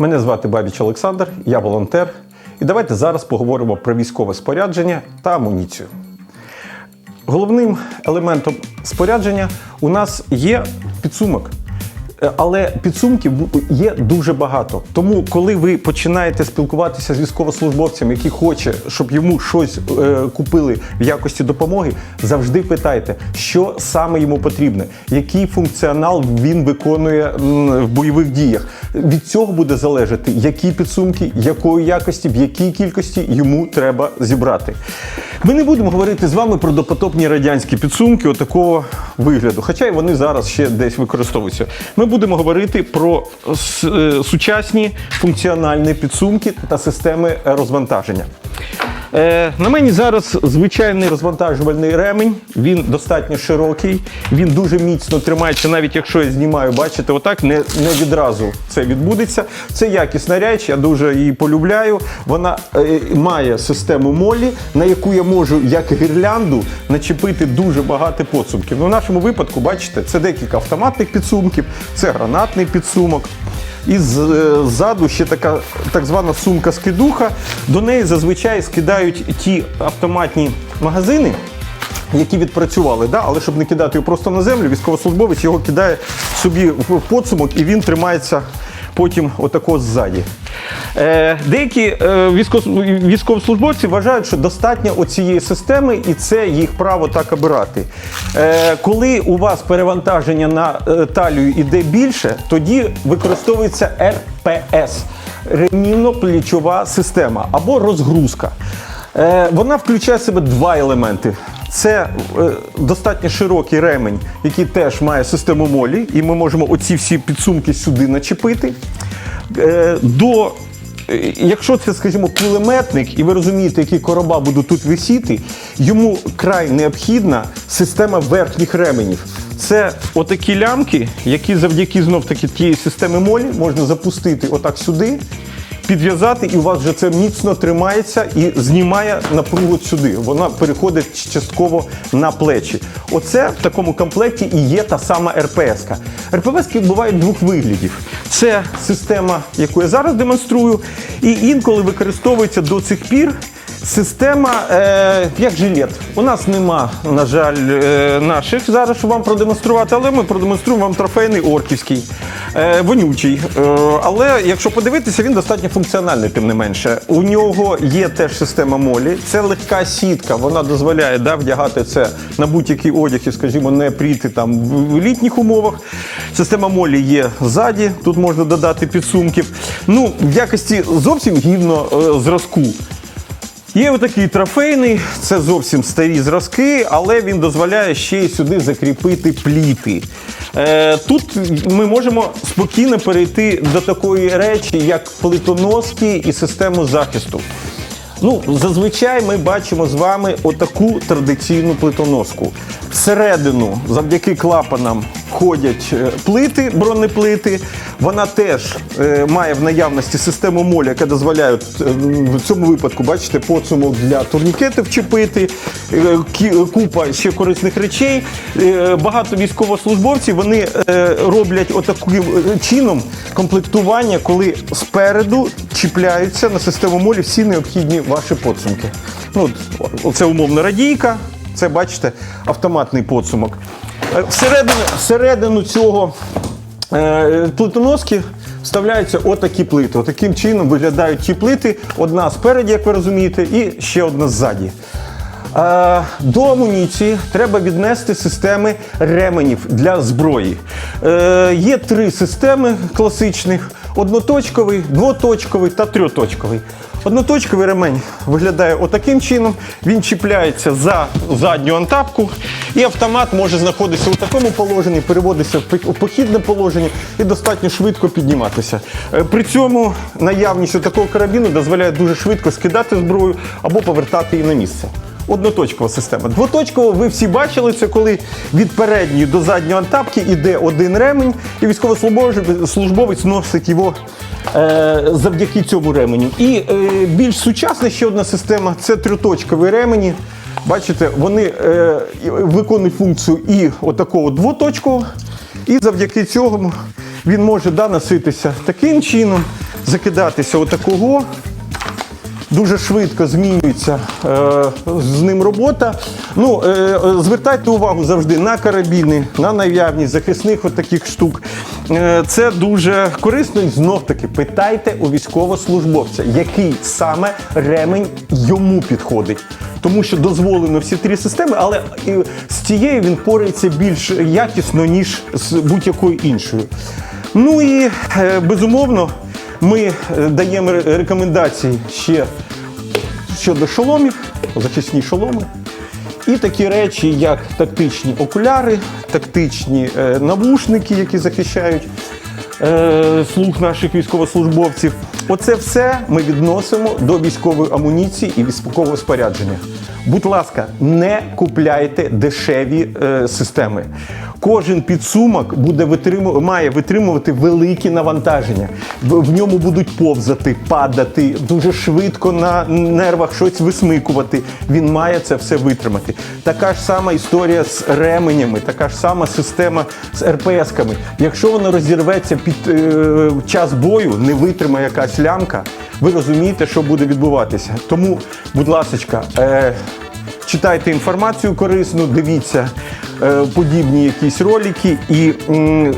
Мене звати Бабіч Олександр, я волонтер. І давайте зараз поговоримо про військове спорядження та амуніцію. Головним елементом спорядження у нас є підсумок. Е, Але підсумків є дуже багато. Тому, коли ви починаєте спілкуватися з військовослужбовцем, який хоче, щоб йому щось е, купили в якості допомоги, завжди питайте, що саме йому потрібно, який функціонал він виконує в бойових діях. Від цього буде залежати, які підсумки, якої якості, в якій кількості йому треба зібрати. Ми не будемо говорити з вами про допотопні радянські підсумки отакого вигляду, хоча й вони зараз ще десь використовуються. Ми будемо говорити про е, сучасні функціональні підсумки та системи розвантаження. Е, на мені зараз звичайний розвантажувальний ремень. Він достатньо широкий, він дуже міцно тримається, навіть якщо я знімаю, бачите, отак не, не відразу це відбудеться. Це якісна річ, я дуже її полюбляю. Вона е, має систему молі, на яку я можу як гірлянду начепити дуже багато підсумків. Ну, в нашому випадку, бачите, це декілька автоматних підсумків, це гранатний підсумок. І е, ззаду ще така так звана сумка-скидуха. До неї зазвичай скидають ті автоматні магазини, які відпрацювали, да? але щоб не кидати його просто на землю, військовослужбовець його кидає собі в подсумок і він тримається потім отако ззаді. Е, деякі е, військовослужбовці вважають, що достатньо оцієї системи, і це їх право так обирати. Е, коли у вас перевантаження на талію іде більше, тоді використовується РПС ремінно-плечова система або розгрузка. Вона включає в себе два елементи. Це достатньо широкий ремень, який теж має систему молі, і ми можемо оці всі підсумки сюди начепити. До Якщо це, скажімо, кулеметник, і ви розумієте, які короба будуть тут висіти, йому край необхідна система верхніх ременів. Це отакі лямки, які завдяки знов таки тієї системи молі можна запустити отак сюди, підв'язати, і у вас вже це міцно тримається і знімає напругу сюди. Вона переходить частково на плечі. Оце в такому комплекті і є та сама РПС. РПС бувають двох виглядів. Це система, яку я зараз демонструю, і інколи використовується до цих пір. Система е, як жилет. У нас нема, на жаль, е, наших зараз, щоб вам продемонструвати, але ми продемонструємо вам трофейний орківський, е, вонючий. Е, але якщо подивитися, він достатньо функціональний, тим не менше. У нього є теж система молі. Це легка сітка, вона дозволяє да, вдягати це на будь-який одяг і, скажімо, не пріти там в літніх умовах. Система молі є ззаді, тут можна додати підсумків. Ну, в якості зовсім гідно е, зразку. Є отакий трофейний, це зовсім старі зразки, але він дозволяє ще й сюди закріпити пліти. Е, тут ми можемо спокійно перейти до такої речі, як плитоноски і систему захисту. Ну, зазвичай ми бачимо з вами отаку традиційну плитоноску. Всередину, завдяки клапанам, входять е, плити, бронеплити. Вона теж е, має в наявності систему молі, яка дозволяє е, в цьому випадку, бачите, подсумок для турнікетів чіпити, е, купа ще корисних речей. Багато військовослужбовців вони роблять отаким чином комплектування, коли спереду чіпляються на систему молі всі необхідні ваші подсумки. Ну, це умовна радійка, це бачите автоматний подсумок. Е, Всередину, всередину цього е, плитоноски вставляються отакі плити. Отаким чином виглядають ті плити. Одна спереді, як ви розумієте, і ще одна ззаді. Е, До амуніції треба віднести системи ременів для зброї. Е, Є три системи класичних: одноточковий, двоточковий та трьоточковий. Одноточковий ремень виглядає отаким чином. Він чіпляється за задню антапку, і автомат може знаходитися у такому положенні, переводитися в похідне положення і достатньо швидко підніматися. Е, При цьому наявність такого карабіну дозволяє дуже швидко скидати зброю або повертати її на місце. Одноточкова система. Двоточкова ви всі бачили, це коли від передньої до задньої антапки йде один ремень, і військовослужбовець носить його е, завдяки цьому ременю. І е, більш сучасна ще одна система це трьоточкові ремені. Бачите, вони е, виконують функцію і отакого двоточкового, і завдяки цьому він може да, носитися таким чином. закидатися отакого. Дуже швидко змінюється е, з ним робота. Ну, е, звертайте увагу завжди на карабіни, на наявність захисних от штук. Е, це дуже корисно і знов таки питайте у військовослужбовця, який саме ремень йому підходить. Тому що дозволено всі три системи, але з цією він порається більш якісно, ніж з будь-якою іншою. Ну і безумовно, ми е, даємо рекомендації ще щодо шоломів, захисні шоломи. І такі речі, як тактичні окуляри, тактичні е, навушники, які захищають е, слух наших військовослужбовців. Оце все ми відносимо до військової амуніції і військового спорядження. Будь ласка, не купляйте дешеві системи. Кожен підсумок буде витриму- має витримувати великі навантаження. В, ньому будуть повзати, падати, дуже швидко на нервах щось висмикувати. Він має це все витримати. Така ж сама історія з ременями, така ж сама система з РПС-ками. Якщо воно розірветься під е, час бою, не витримає якась лямка, ви розумієте, що буде відбуватися. Тому, будь ласка, е, читайте інформацію корисну, дивіться подібні якісь ролики і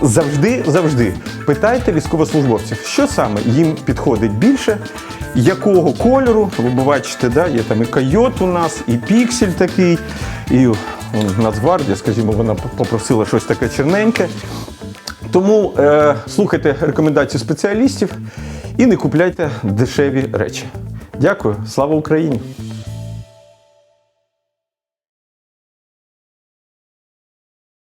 завжди, завжди питайте військовослужбовців, що саме їм підходить більше, якого кольору. Ви бачите, да, є там і койот у нас, і піксель такий, і Нацгвардія, скажімо, вона попросила щось таке черненьке. Тому е, слухайте рекомендації спеціалістів і не купляйте дешеві речі. Дякую, слава Україні!